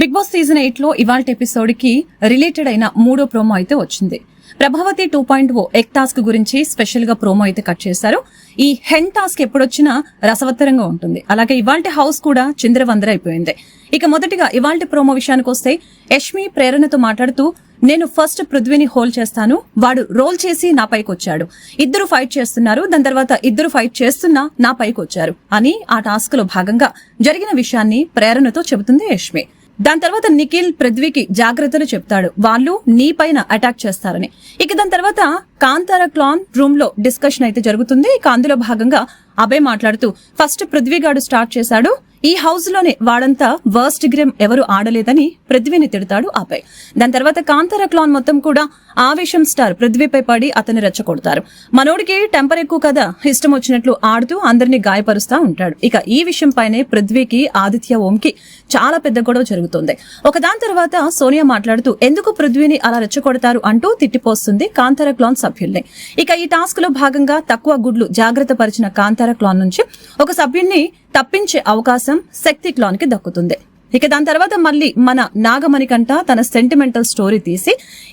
Big boss season ఎయిట్లో ఇవాళ ఎపిసోడ్కి related అయిన మూడో ప్రోమో అయితే వచ్చింది. Prabhavati two point O egg task గురించి స్పెషల్గా ప్రోమో అయితే కట్ చేశారు. ఈ హెన్ టాస్క్ ఎప్పుడొచ్చినా రసవత్తరంగా ఉంటుంది. అలాగే ఇవాల్టి హౌస్ కూడా చిందరవందర అయిపోయింది. ఇక మొదటిగా ఇవాల్టి ప్రోమో విషయానికి వస్తే యష్మి ప్రేరణతో మాట్లాడుతూ నేను ఫస్ట్ పృథ్వీని హోల్ చేస్తాను. వాడు రోల్ చేసి నా పైకి వచ్చాడు ఇద్దరు ఫైట్ చేస్తున్నారు. దాని తర్వాత ఇద్దరు ఫైట్ చేస్తున్నా నా పైకి వచ్చారు అని ఆ టాస్క్లో భాగంగా జరిగిన విషయాన్ని ప్రేరణతో చెబుతుంది యష్మి. దాని తర్వాత నిఖిల్ పృథ్వీకి జాగ్రత్తలు చెప్తాడు. వాళ్ళు నీ పైన అటాక్ చేస్తారని. ఇక దాని తర్వాత కాంతార క్లాన్ రూమ్లో డిస్కషన్ అయితే జరుగుతుంది. ఇక అందులో భాగంగా అభయ్ మాట్లాడుతూ ఫస్ట్ పృథ్వీగాడు స్టార్ట్ చేశాడు. ఈ హౌస్లోనే వాడంతా వర్స్ట్ గ్రేమ్ ఎవరు ఆడలేదని పృథ్వీని తిడతాడు ఆపై. దాని తర్వాత కాంతార క్లాన్ మొత్తం కూడా ఆవేశం స్టార్ పృథ్వీపై పడి అతన్ని రెచ్చగొడతారు. మనోడికి టెంపర్ ఎక్కువ కదా ఇష్టం వచ్చినట్లు ఆడుతూ అందరినీ గాయపరుస్తా ఉంటాడు. ఇక ఈ విషయం పైనే పృథ్వీకి ఆదిత్య ఓంకి చాలా పెద్ద గొడవ జరుగుతుంది. ఒక దాని తర్వాత సోనియా మాట్లాడుతూ ఎందుకు పృథ్వీని అలా రెచ్చగొడతారు? అంటూ తిట్టిపోస్తుంది కాంతార క్లాన్ సభ్యుల్ని. ఇక ఈ టాస్క్లో భాగంగా తక్కువ గుడ్లు జాగ్రత్త పరిచిన కాంతార క్లాన్ నుంచి ఒక సభ్యుణ్ణి తప్పించే అవకాశం శక్తి క్లాన్కి దక్కుతుంది. ఇక దాని తర్వాత మళ్ళీ మన నాగమణికంట తన సెంటిమెంటల్ స్టోరీ తీసి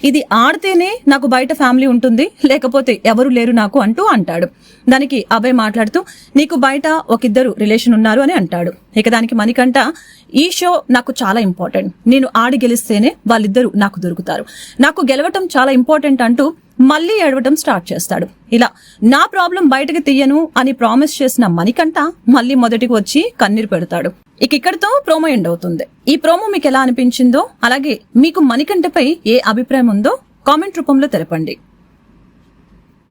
ఇది ఆడితేనే నాకు బయట ఫ్యామిలీ ఉంటుంది లేకపోతే ఎవరు లేరు నాకు అంటూ అంటాడు. దానికి అభయ్ మాట్లాడుతూ నీకు బయట ఒకిద్దరు రిలేషన్ ఉన్నారు అని అంటాడు. ఇక దానికి మణికంట ఈ షో నాకు చాలా ఇంపార్టెంట్ నేను ఆడి గెలిస్తేనే వాళ్ళిద్దరూ నాకు దొరుకుతారు. నాకు గెలవటం చాలా ఇంపార్టెంట్ అంటూ మళ్ళీ ఏడవటం స్టార్ట్ చేస్తాడు. ఇలా నా ప్రాబ్లం బయటకు తీయను అని ప్రామిస్ చేసిన మణికంట మళ్ళీ మొదటికి వచ్చి కన్నీరు పెడతాడు. ఇక ఇక్కడితో ప్రోమో ఎండ్ అవుతుంది. ఈ ప్రోమో మీకు ఎలా అనిపించిందో అలాగే మీకు మణికంఠపై ఏ అభిప్రాయం ఉందో కామెంట్ రూపంలో తెలపండి.